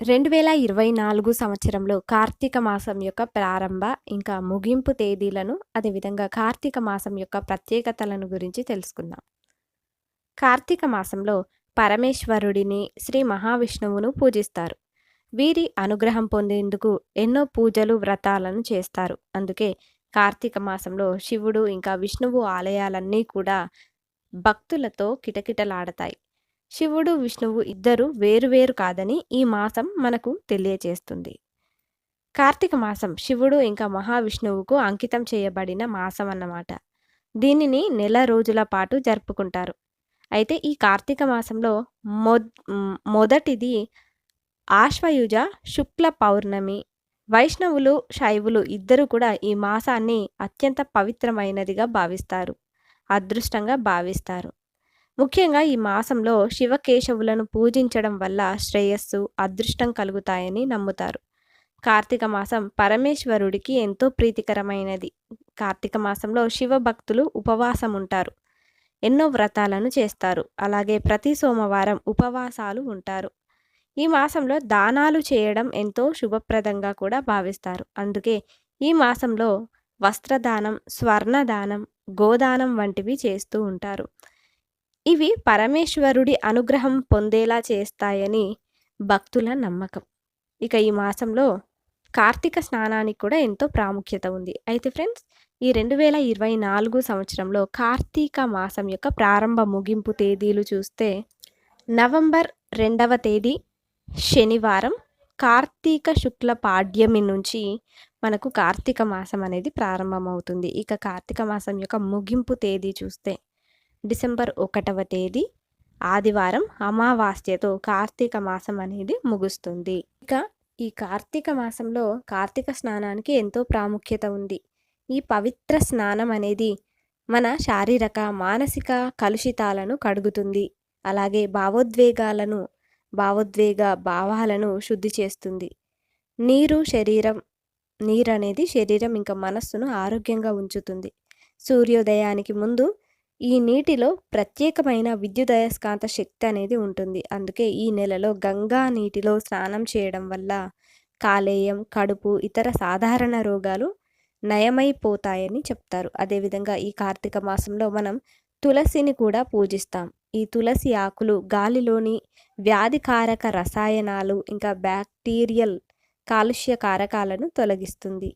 రెండు వేల ఇరవై నాలుగు సంవత్సరంలో కార్తీక మాసం యొక్క ప్రారంభ ఇంకా ముగింపు తేదీలను అదేవిధంగా కార్తీక మాసం యొక్క ప్రత్యేకతలను గురించి తెలుసుకుందాం. కార్తీక మాసంలో పరమేశ్వరుడిని శ్రీ మహావిష్ణువును పూజిస్తారు. వీరి అనుగ్రహం పొందేందుకు ఎన్నో పూజలు వ్రతాలను చేస్తారు. అందుకే కార్తీక మాసంలో శివుడు ఇంకా విష్ణువు ఆలయాలన్నీ కూడా భక్తులతో కిటకిటలాడతాయి. శివుడు విష్ణువు ఇద్దరు వేరువేరు కాదని ఈ మాసం మనకు తెలియచేస్తుంది. కార్తీక మాసం శివుడు ఇంకా మహావిష్ణువుకు అంకితం చేయబడిన మాసం అన్నమాట. దీనిని నెల రోజుల పాటు జరుపుకుంటారు. అయితే ఈ కార్తీక మాసంలో మొ మొదటిది ఆశ్వయుజ శుక్ల పౌర్ణమి. వైష్ణవులు శైవులు ఇద్దరు కూడా ఈ మాసాన్ని అత్యంత పవిత్రమైనదిగా భావిస్తారు. అదృష్టంగా భావిస్తారు. ముఖ్యంగా ఈ మాసంలో శివకేశవులను పూజించడం వల్ల శ్రేయస్సు అదృష్టం కలుగుతాయని నమ్ముతారు. కార్తీక మాసం పరమేశ్వరుడికి ఎంతో ప్రీతికరమైనది. కార్తీక మాసంలో శివ భక్తులు ఉపవాసం ఉంటారు ఎన్నో వ్రతాలను చేస్తారు. అలాగే ప్రతి సోమవారం ఉపవాసాలు ఉంటారు. ఈ మాసంలో దానాలు చేయడం ఎంతో శుభప్రదంగా కూడా భావిస్తారు. అందుకే ఈ మాసంలో వస్త్రదానం స్వర్ణదానం గోదానం వంటివి చేస్తూ ఉంటారు. ఇవి పరమేశ్వరుడి అనుగ్రహం పొందేలా చేస్తాయని భక్తుల నమ్మకం. ఇక ఈ మాసంలో కార్తీక స్నానానికి కూడా ఎంతో ప్రాముఖ్యత ఉంది. అయితే ఫ్రెండ్స్ ఈ రెండు వేల ఇరవై నాలుగు సంవత్సరంలో కార్తీక మాసం యొక్క ప్రారంభ ముగింపు తేదీలు చూస్తే నవంబర్ రెండవ తేదీ శనివారం కార్తీక శుక్ల పాడ్యమి నుంచి మనకు కార్తీక మాసం అనేది ప్రారంభమవుతుంది. ఇక కార్తీక మాసం యొక్క ముగింపు తేదీ చూస్తే డిసెంబర్ ఒకటవ తేదీ ఆదివారం అమావాస్యతో కార్తీక మాసం అనేది ముగుస్తుంది. ఇక ఈ కార్తీక మాసంలో కార్తీక స్నానానికి ఎంతో ప్రాముఖ్యత ఉంది. ఈ పవిత్ర స్నానం అనేది మన శారీరక మానసిక కలుషితాలను కడుగుతుంది. అలాగే భావోద్వేగాలను భావోద్వేగ భావాలను శుద్ధి చేస్తుంది. నీరు శరీరం నీరు అనేది శరీరం ఇంకా మనస్సును ఆరోగ్యంగా ఉంచుతుంది. సూర్యోదయానికి ముందు ఈ నీటిలో ప్రత్యేకమైన విద్యుదయస్కాంత శక్తి అనేది ఉంటుంది. అందుకే ఈ నెలలో గంగా నీటిలో స్నానం చేయడం వల్ల కాలేయం కడుపు ఇతర సాధారణ రోగాలు నయమైపోతాయని చెప్తారు. అదేవిధంగా ఈ కార్తీక మాసంలో మనం తులసిని కూడా పూజిస్తాం. ఈ తులసి ఆకులు గాలిలోని వ్యాధికారక రసాయనాలు ఇంకా బ్యాక్టీరియల్ కాలుష్య కారకాలను తొలగిస్తుంది.